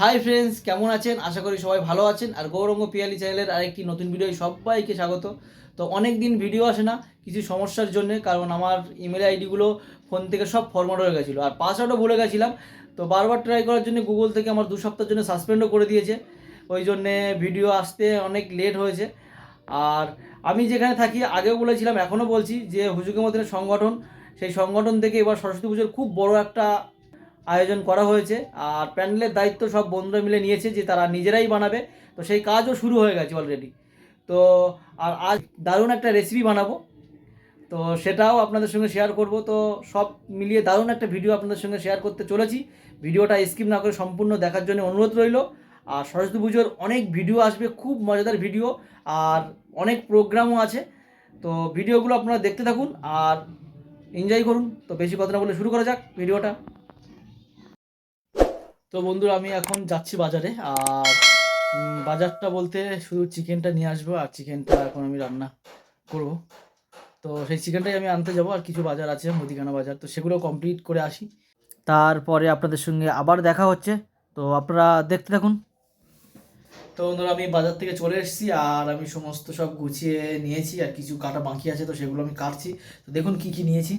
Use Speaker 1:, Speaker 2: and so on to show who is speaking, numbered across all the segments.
Speaker 1: Hi friends কেমন আছেন? আশা করি সবাই ভালো আছেন। আর গৌরঙ্গ পিয়ালি চ্যানেলের আরেকটি নতুন ভিডিও সবাইকে স্বাগত। তো অনেক দিন ভিডিও আসে না, কিছু সমস্যার জন্য, কারণ আমার ইমেল আইডিগুলো ফোন থেকে সব ফরম্যাট হয়ে গেছিল। আর পাসওয়ার্ডও ভুলে গেছিলাম, তো বারবার ট্রাই করার জন্য গুগল থেকে আমার দু সপ্তাহের জন্য সাসপেন্ডও করে দিয়েছে। ওই জন্যে ভিডিও আসতে অনেক লেট হয়েছে। আর আমি যেখানে থাকি, আগেও বলেছিলাম, এখনও বলছি যে হুজুকের মতনের সংগঠন, সেই সংগঠন থেকে এবার সরস্বতী পুজোর খুব বড় একটা আয়োজন করা হয়েছে আর প্যান্ডেলের দায়িত্ব সব বন্ধুরা মিলে নিয়েছে যে তারা নিজেরাই বানাবে। তো সেই কাজও শুরু হয়ে গেছে অলরেডি তো আর আজ দারুণ একটা রেসিপি বানাবো। তো সেটাও আপনাদের সঙ্গে শেয়ার করব। তো সব মিলিয়ে দারুণ একটা ভিডিও আপনাদের সঙ্গে শেয়ার করতে চলেছি। ভিডিওটা স্কিপ না করে সম্পূর্ণ দেখার জন্য অনুরোধ রইল। আর সরস্বতী পুজোর অনেক ভিডিও আসবে, খুব মজাদার ভিডিও আর অনেক প্রোগ্রামও আছে। তো ভিডিওগুলো আপনারা দেখতে থাকুন আর এনজয় করুন। তো বেশি কথা না বলে শুরু করা যাক ভিডিওটা। তো বন্ধুরা, আমি এখন যাচ্ছি বাজারে। আর বাজারটা বলতে শুধু চিকেনটা নিয়ে আসব, আর চিকেনটা এখন আমি রান্না করব। তো সেই চিকেনটাই আমি আনতে যাব, আর কিছু বাজার আছে, মুদিখানা বাজার, তো সেগুলো কমপ্লিট করে আসি। তারপরে আপনাদের সঙ্গে আবার দেখা হচ্ছে, তো আপনারা দেখতে থাকুন। তো বন্ধুরা, আমি বাজার থেকে চলে এসেছি, আর আমি সমস্ত সব গুছিয়ে নিয়েছি, আর কিছু কাটা বাকি আছে, তো সেগুলো আমি কাটছি। তো দেখুন কি কি নিয়েছি।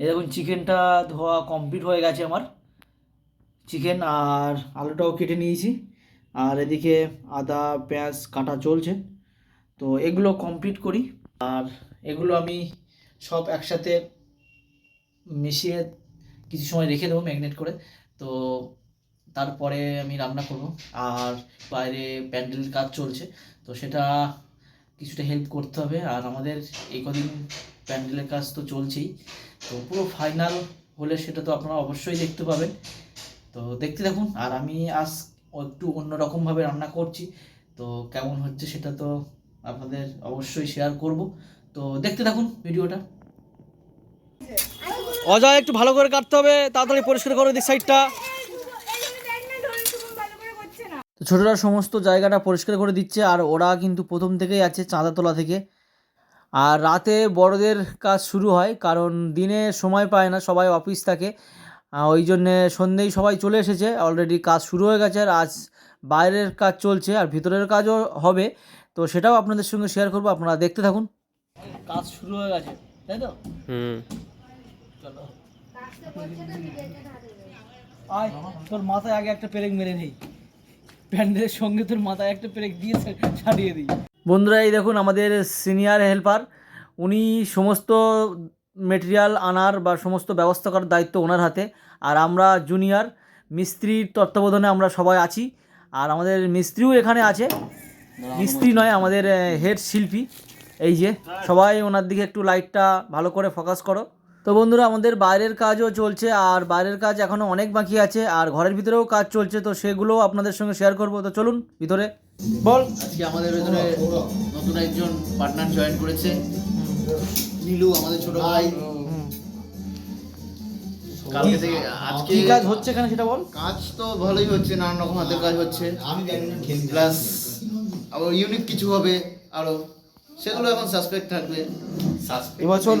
Speaker 1: এই দেখুন, চিকেনটা ধোয়া কমপ্লিট হয়ে গেছে আমার। চিকেন আর আলুটাও কেটে নিয়েছি। আর এদিকে আদা, পেঁয়াজ কাটা চলছে। তো এগুলো কমপ্লিট করি। আর এগুলো আমি সব একসাথে মিশিয়ে কিছু সময় রেখে দেবো ম্যাগনেট করে। তো তারপরে আমি রান্না করব। আর বাইরে প্যান্ডেলের কাজ চলছে। তো সেটা কিছুটা হেল্প করতে হবে। আর আমাদের এই কদিন প্যান্ডেলের কাজ তো চলছেই। তো পুরো ফাইনাল হলে সেটা তো আপনারা অবশ্যই দেখতে পাবেন। তো দেখতে দেখুন আর আমি আজ একটু অন্যরকমভাবে রান্না করছি। তো কেমন হচ্ছে সেটা তো আপনাদের অবশ্যই শেয়ার করব। তো দেখতে থাকুন ভিডিওটা। অজয় একটু ভালো করে কাটতে হবে তাড়াতাড়ি পরিষ্কার করে দিক সাইডটা তো ছোটরা সমস্ত জায়গাটা পরিষ্কার করে দিচ্ছে আর ওরা কিন্তু প্রথম থেকেই আছে চাঁদাতলা থেকে। আর রাতে বড়দের কাজ শুরু হয় কারণ দিনে সময় পায় না সবাই অফিস থাকে। ওই জন্যে সন্ধ্যেই সবাই চলে এসেছে। অলরেডি কাজ শুরু হয়ে গেছে আর আজ বাইরের কাজ চলছে আর ভিতরের কাজও হবে। তো সেটাও আপনাদের সঙ্গে শেয়ার করব আপনারা দেখতে থাকুন। কাজ শুরু হয়ে গেছে তাই তো?
Speaker 2: হুম।
Speaker 1: চলো। আয় তোর মাথায় আগে একটা পেরেক মেরে নেই। প্যান্ডেলের সঙ্গে তোর মাথায় একটা পেরেক দিয়ে ছাড়িয়ে দিই। বন্ধুরা এই দেখুন আমাদের সিনিয়র হেল্পার উনি সমস্ত মেটেরিয়াল আনার বা সমস্ত ব্যবস্থা করার দায়িত্ব ওনার হাতে। আর আমরা জুনিয়র মিস্ত্রির তত্ত্বাবধানে আমরা সবাই আছি। আর আমাদের মিস্ত্রিও এখানে আছে। মিস্ত্রি নয়, আমাদের হেড শিল্পী। এই যে, সবাই ওনার দিকে একটু লাইটটা ভালো করে ফোকাস করো। তো বন্ধুরা, আমাদের বাইরের কাজও চলছে, আর বাইরের কাজ এখনও অনেক বাকি আছে, আর ঘরের ভিতরেও কাজ চলছে, তো সেগুলো আপনাদের সঙ্গে শেয়ার করব। তো চলুন, ভিতরে। বল।
Speaker 3: আজকে আমাদের ভেতরে নতুন একজন পার্টনার জয়েন করেছে। নীলু আমাদের ছোট ভাই। কালকে থেকে আজকে
Speaker 1: কি কাজ হচ্ছে এখানে সেটা বল?
Speaker 3: কাজ তো ভালোই হচ্ছে নানান রকম হাতের কাজ হচ্ছে। প্লাস আবার ইউনিক কিছু হবে আরও। সেগুলো এখন সাসপেক্ট থাকবে।
Speaker 1: এবছর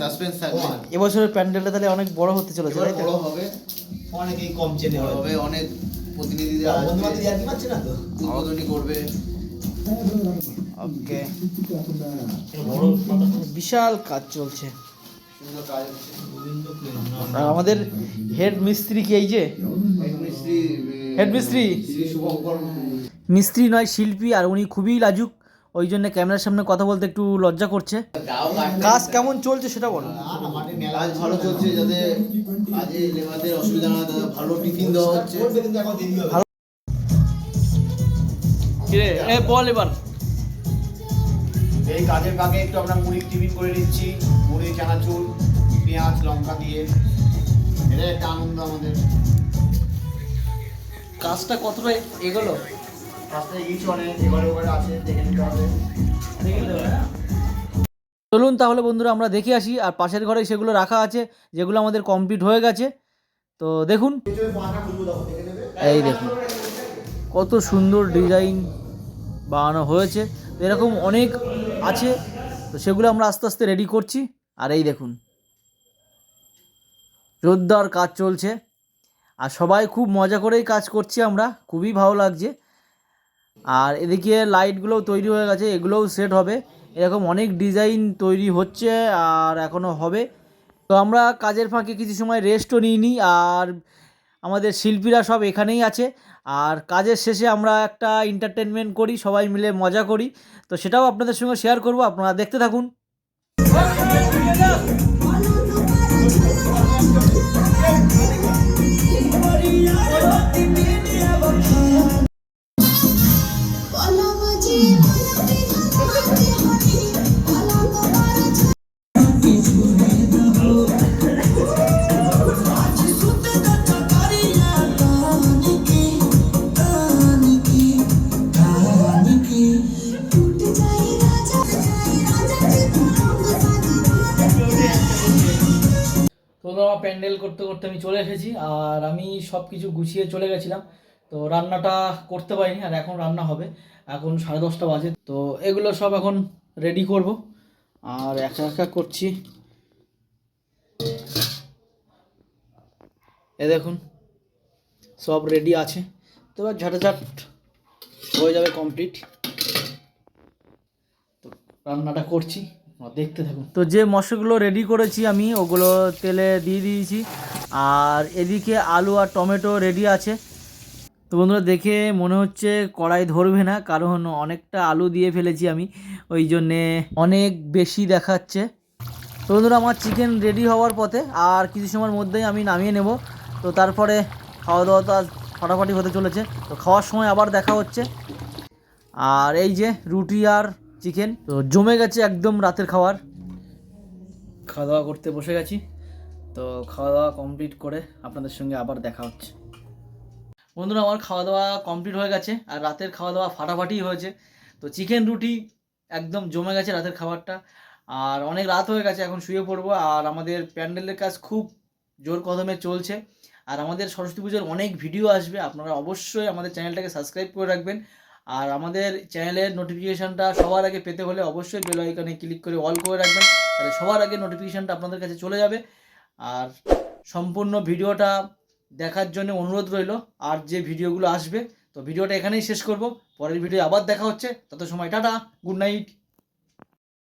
Speaker 3: সাসপেন্স থাকবে।
Speaker 1: এবছরের প্যান্ডেলটা তাহলে অনেক বড় হতে চলেছে
Speaker 3: এবার
Speaker 1: তাই তো?
Speaker 3: বড় হবে।
Speaker 4: অনেকেই কম চেনে
Speaker 3: হবে অনেক প্রতিনিধিদের আসবে। করবে।
Speaker 1: ওকে বিশাল কাজ চলছে।
Speaker 3: সুন্দর কাজ হচ্ছে।
Speaker 1: আর আমাদের হেড মিস্ত্রি কি এই যে?
Speaker 3: হেড মিস্ত্রি
Speaker 1: মিস্ত্রি? নয় শিল্পী আর উনি খুবই লাজুক। ওই জন্য ক্যামেরার সামনে কথা বলতে একটু লজ্জা করছে। কাজ কেমন চলছে সেটা বলো।
Speaker 3: কাজ ভালো চলছে যাতে কাজে লেবারদের অসুবিধা না ভালো টিফিন দেওয়া হচ্ছে।
Speaker 1: কিরে এ বল এবার।
Speaker 4: এই কাজের ফাঁকে একটু আমরা টিফিন করে নিচ্ছি। মুড়ি চানাচুর পেঁয়াজ লঙ্কা দিয়ে। এটা একটা আনন্দ আমাদের।
Speaker 1: কাজটা কতটা এগোলো?
Speaker 4: রাস্তায় গিয়েছি অনেক এবারে ওবারে আছে দেখে নিতে হবে।
Speaker 1: চলুন তাহলে বন্ধুরা আমরা দেখে আসি। আর পাশের ঘরে সেগুলো রাখা আছে যেগুলো আমাদের কমপ্লিট হয়ে গেছে। তো দেখুন। এই দেখুন কত সুন্দর ডিজাইন বানানো হয়েছে। তো এরকম অনেক আছে। তো সেগুলো আমরা আস্তে আস্তে রেডি করছি। আর এই দেখুন। জোরদার কাজ চলছে। আর সবাই খুব মজা করেই কাজ করছি আমরা। খুবই ভালো লাগছে। আর এদিকে লাইটগুলোও তৈরি হয়ে গেছে। এগুলোও সেট হবে। এরকম অনেক ডিজাইন তৈরি হচ্ছে আর এখনও হবে। তো আমরা কাজের ফাঁকে কিছু সময় রেস্টও নিইনি। আর আমাদের শিল্পীরা সব এখানেই আছে। আর কাজের শেষে আমরা একটা এন্টারটেনমেন্ট করি, সবাই মিলে মজা করি। তো সেটাও আপনাদের সঙ্গে শেয়ার করব, আপনারা দেখতে থাকুন। প্যান্ডেল করতে করতে আমি চলে এসেছি, আর আমি সব কিছু গুছিয়ে চলে গেছিলাম। তো রান্নাটা করতে পারিনি, আর এখন রান্না হবে। এখন সাড়ে দশটা বাজে, তো এগুলো সব এখন রেডি করব। আর একা একা করছি। এ দেখুন, সব রেডি আছে। তো এবার ঝাটাঝাট হয়ে যাবে কমপ্লিট তো রান্নাটা করছি। দেখতে থাকুন। তো যে মশলাগুলো রেডি করেছি আমি, ওগুলো তেলে দিয়ে দিয়েছি। আর এদিকে আলু আর টমেটো রেডি আছে। তো বন্ধুরা, দেখে মনে হচ্ছে কড়াই ধরবে না, কারণ অনেকটা আলু দিয়ে ফেলেছি আমি। ওই জন্যে অনেক বেশি দেখাচ্ছে। তো বন্ধুরা, আমার চিকেন রেডি হওয়ার পথে আর কিছু সময়ের মধ্যেই আমি নামিয়ে নেব। তো তারপরে খাওয়া দাওয়া তো আজ ফাটাফাটি হতে চলেছে। তো খাওয়ার সময় আবার দেখা হচ্ছে। আর এই যে রুটি আর চিকেন। তো জমে গেছে একদম রাতের খাবার খাওয়া দাওয়া করতে বসে গেছি। তো খাওয়া দাওয়া কমপ্লিট করে আপনাদের সঙ্গে আবার দেখা হচ্ছে। বন্ধুরা, আমার খাওয়া দাওয়া কমপ্লিট হয়ে গেছে আর রাতের খাওয়া দাওয়া ফাটাফাটি হয়েছে। তো চিকেন রুটি একদম জমে গেছে রাতের খাবারটা। আর অনেক রাত হয়ে গেছে, এখন শুয়ে পড়ব। আর আমাদের প্যান্ডেলের কাজ খুব জোর কদমে চলছে। আর আমাদের সরস্বতী পুজোর অনেক ভিডিও আসবে। আপনারা অবশ্যই আমাদের চ্যানেলটাকে সাবস্ক্রাইব করে রাখবেন। আর আমাদের চ্যানেলের নোটিফিকেশানটা সবার আগে পেতে হলে অবশ্যই বেল আইকনে ক্লিক করে অল করে রাখবেন, তাহলে সবার আগে নোটিফিকেশানটা আপনাদের কাছে চলে যাবে। আর সম্পূর্ণ ভিডিওটা দেখার জন্য অনুরোধ রইল, আর যে ভিডিওগুলো আসবে, তো ভিডিওটা এখানেই শেষ করব। পরের ভিডিও আবার দেখা হচ্ছে তত সময়, টাটা গুড নাইট